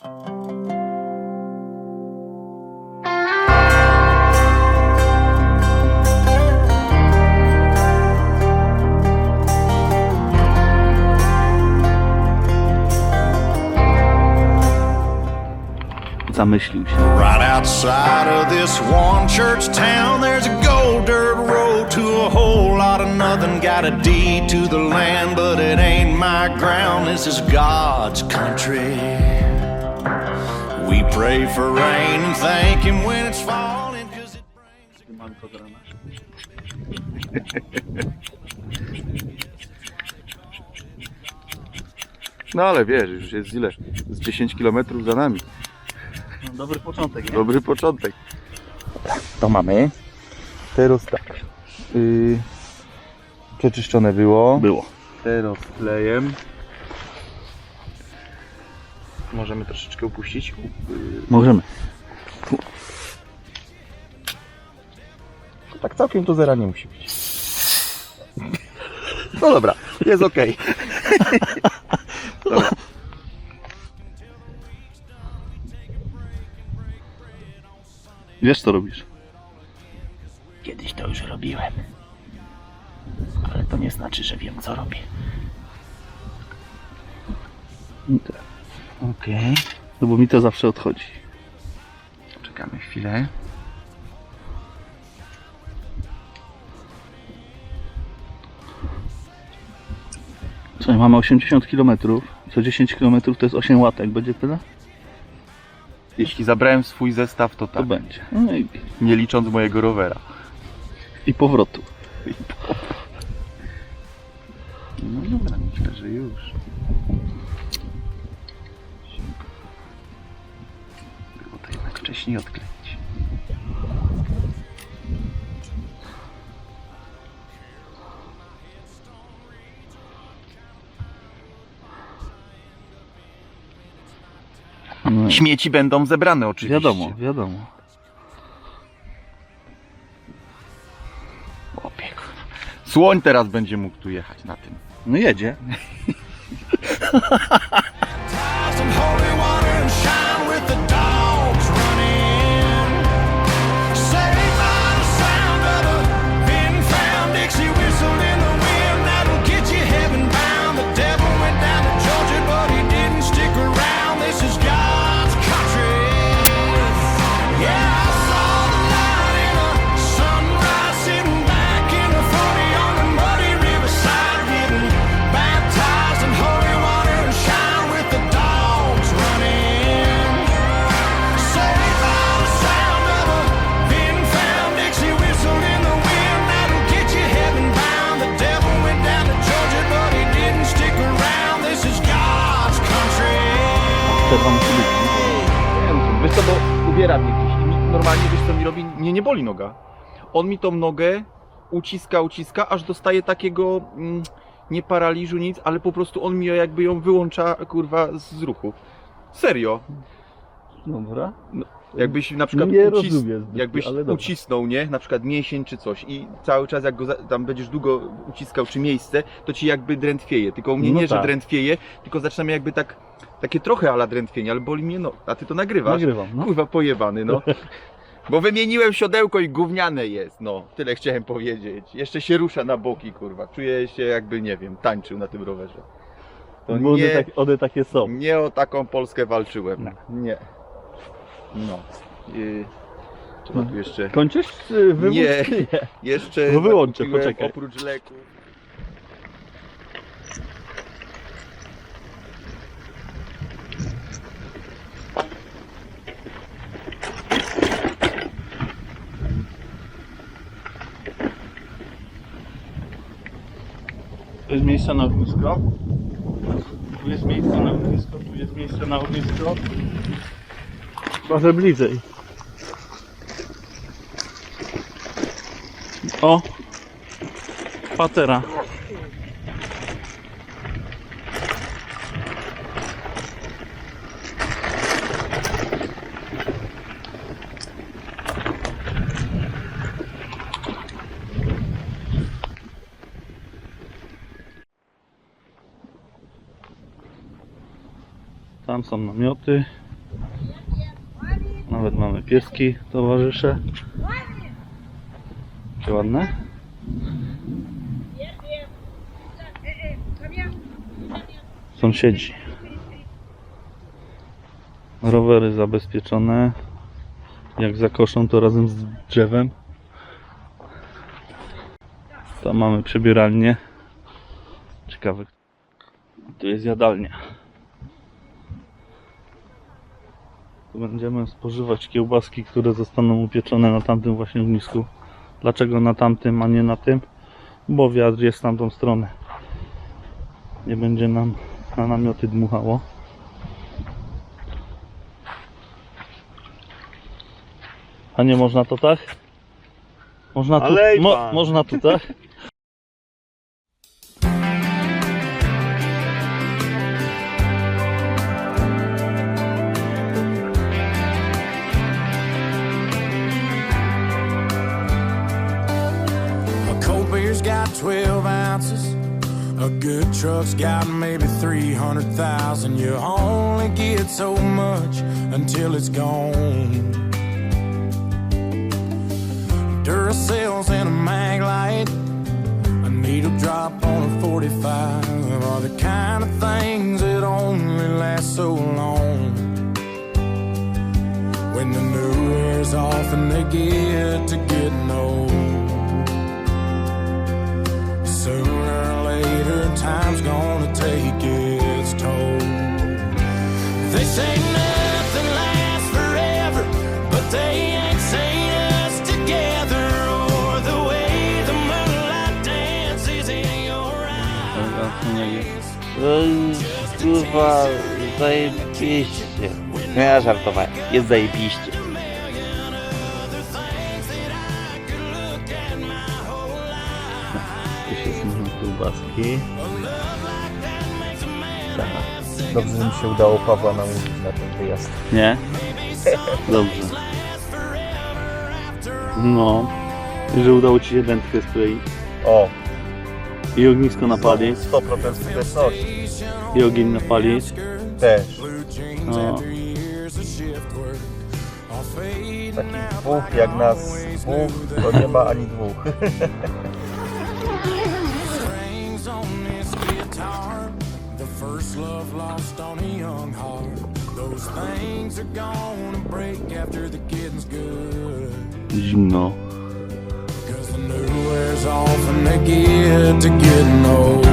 Zamyślił się. Right outside of this one church town, there's a gold dirt road to a whole lot of nothing. Got a deed to the land, but it ain't my ground. This is God's country. We pray for rain and thank Him when it's falling, 'cause it brings. No ale wiesz, już jest ile? Z 10 km za nami. No, dobry początek, nie? Dobry początek. To mamy. Teraz tak. Yy, przeczyszczone było. Było. Teraz klejem. Możemy troszeczkę upuścić. Możemy. tak całkiem to zera nie musi być. No dobra, jest ok. Wiesz co robisz? Kiedyś to już robiłem. Ale to nie znaczy, że wiem co robię. Okej. No bo mi to zawsze odchodzi. Czekamy chwilę. Słuchaj, mamy 80 km. Co 10 km to jest 8 łatek. Będzie tyle? Jeśli zabrałem swój zestaw, to To tak. będzie. No i, Nie licząc mojego rowera. i powrotu. No dobra, myślę, że już. Wcześniej odkleić. No, Śmieci będą zebrane oczywiście. wiadomo, wiadomo. Opiek. Słoń teraz będzie mógł tu jechać na tym. No jedzie. Nie wiem, Wiesz co, bo ubiera mnie jakiś i mi normalnie, wiesz co mi robi, nie, nie boli noga. On mi tą nogę uciska, uciska, aż dostaje takiego, mm, nie paraliżu, nic, ale po prostu on mi jakby ją wyłącza, kurwa, z ruchu. Serio. Dobra. Jakbyś na przykład Nie ucis... rozumiem zbytnio, jakbyś ale dobra. ucisnął, nie? Na przykład mięsień czy coś i cały czas jak go za... tam będziesz długo uciskał czy miejsce, to ci jakby drętwieje. Tylko u mnie No nie, że tak. drętwieje, tylko zaczynam jakby tak, takie trochę ala drętwienie, ale boli mnie no. A ty to nagrywasz? Nagrywam, no. Kurwa pojebany, no. Bo wymieniłem siodełko i gówniane jest, no. Tyle chciałem powiedzieć. Jeszcze się rusza na boki, kurwa. Czuję się jakby, nie wiem, tańczył na tym rowerze. To Bo one, nie, tak, one takie są. nie o taką Polskę walczyłem. Nie. No. Yy, trzeba tu jeszcze... Kończysz? Wywóz, Nie. Jeszcze No wyłączę, poczekaj. oprócz leków. Tu jest miejsce na ognisko. Tu jest miejsce na ognisko, tu jest miejsce na ognisko. Może bliżej. O! Patera. Tam są namioty. Nawet mamy pieski, towarzysze. Jakie ładne. Sąsiedzi. Rowery zabezpieczone. Jak zakoszą to razem z drzewem. Tam mamy przebieralnię. Ciekawe. Tu jest jadalnia. Tu będziemy spożywać kiełbaski, które zostaną upieczone na tamtym właśnie ognisku. Dlaczego na tamtym, a nie na tym? Bo wiatr jest w tamtą stronę. Nie będzie nam na namioty dmuchało. A nie można to tak? Można tu, mo, można tu tak? beer's got 12 ounces. A good truck's got maybe 300,000. You only get so much until it's gone. Duracells and a mag light. A needle drop on a 45 are the kind of things that only last so long. When the new wears off and they get to getting old. Time's gonna take its toll. They say nothing lasts forever, but they ain't seen us together or the way the moonlight dances in your eyes. Kurwa, zajebiście. Nie, ja żartowałem. Jest zajebiście. Kiełbaski. Dobrze, że mi się udało Pawła namówić na ten wyjazd. Nie? Dobrze. No. I że udało Ci się dętkę skleić. O, I ognisko napalić. 100% skuteczności. I ogień napalić. Też. No. Takich dwóch jak nas dwóch, to nie ma ani dwóch. love lost on a young heart. Those things are gonna break after the getting's good. Zimno. Cause the new wears off and they get to getting old.